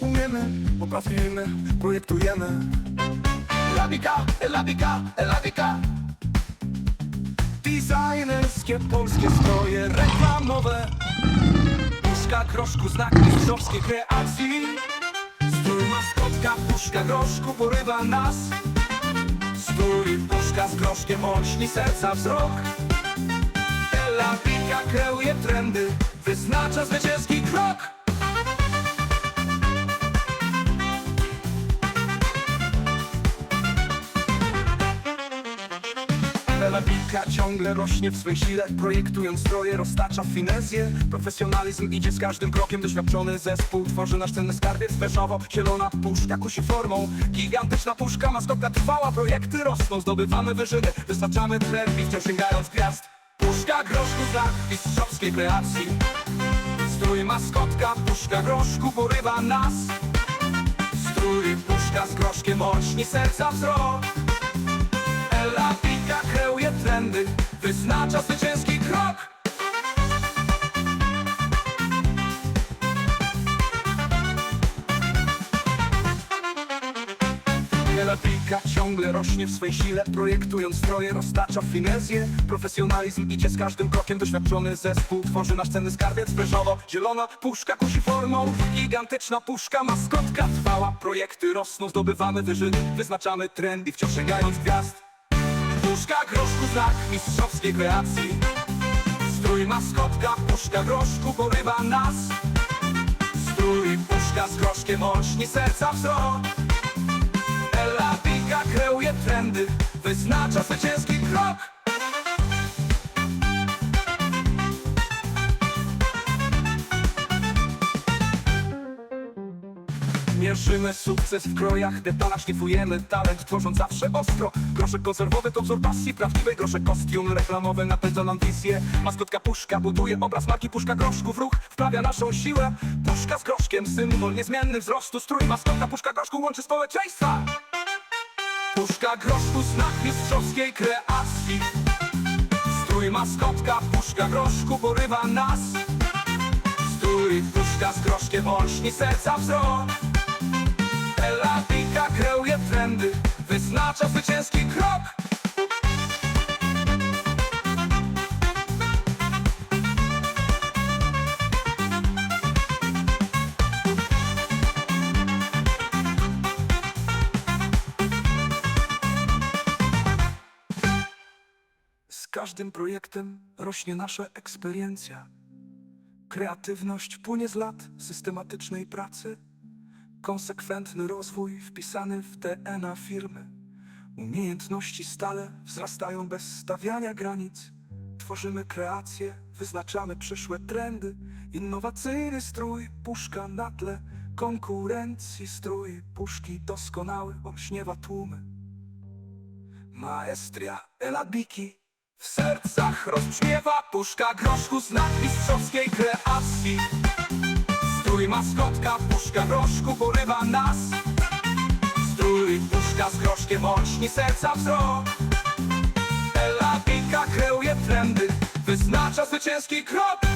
umiemy, potrafimy, projektujemy. Elabika, elabika, elabika. Designerskie polskie stroje reklamowe. Puszka groszku, znak mistrzowskiej kreacji. Strój maskotka, puszka groszku porywa nas. Strój puszka z groszkiem olśni serca wzrok. Elabika kreuje trendy, wyznacza zwycięski krok. Elabika ciągle rośnie w swej sile. Projektując stroje, roztacza finezję. Profesjonalizm idzie z każdym krokiem. Doświadczony zespół tworzy nasz cenny skarbiec. Beżowo, zielona puszka kusi formą. Gigantyczna puszka, maskotka trwała. Projekty rosną, zdobywamy wyżyny. Wystarczamy trend i wciąż sięgając gwiazd. Puszka groszku znak mistrzowskiej kreacji. Strój maskotka, puszka groszku porywa nas. Strój puszka z groszkiem olśni serca wzrok trendy, wyznacza zwycięski krok. Ela Pika ciągle rośnie w swej sile, projektując stroje, roztacza finezję. Profesjonalizm idzie z każdym krokiem, doświadczony zespół tworzy nasz cenny skarbiec beżowo. Zielona puszka kusi formą, gigantyczna puszka, maskotka trwała. Projekty rosną, zdobywamy wyżyny, wyznaczamy trendy, wciąż sięgając gwiazd. Puszka groszku znak mistrzowskiej kreacji. Strój maskotka, puszka groszku porywa nas. Strój puszka z groszkiem olśni serca wzrok. Ela Pika kreuje trendy, wyznacza zwycięski krok Mierzymy sukces w krojach, detalach szlifujemy. Talent, tworząc zawsze ostro. Groszek konserwowy to wzór pasji prawdziwej, groszek kostium reklamowy napędza nam wizję. Maskotka puszka buduje obraz marki puszka groszku w ruch, wprawia naszą siłę. Puszka z groszkiem, symbol niezmienny wzrostu, strój maskotka puszka groszku łączy społeczeństwa. Puszka groszku, znak mistrzowskiej kreacji. Strój maskotka, puszka groszku porywa nas. Strój puszka z groszkiem olśni serca wzrok Ela Pika kreuje trendy, wyznacza zwycięski krok Z każdym projektem rośnie nasza eksperiencja. Kreatywność płynie z lat systematycznej pracy, konsekwentny rozwój wpisany w DNA firmy. Umiejętności stale wzrastają bez stawiania granic. Tworzymy kreacje, wyznaczamy przyszłe trendy. Innowacyjny strój, puszka na tle konkurencji. Strój puszki doskonały, olśniewa tłumy. Maestria Elabiki w sercach rozbrzmiewa puszka groszku znak mistrzowskiej kreacji Strój maskotka, puszka groszku porywa nas. Strój puszka z groszkiem olśni serca wzrok. Elabika kreuje trendy, wyznacza zwycięski krok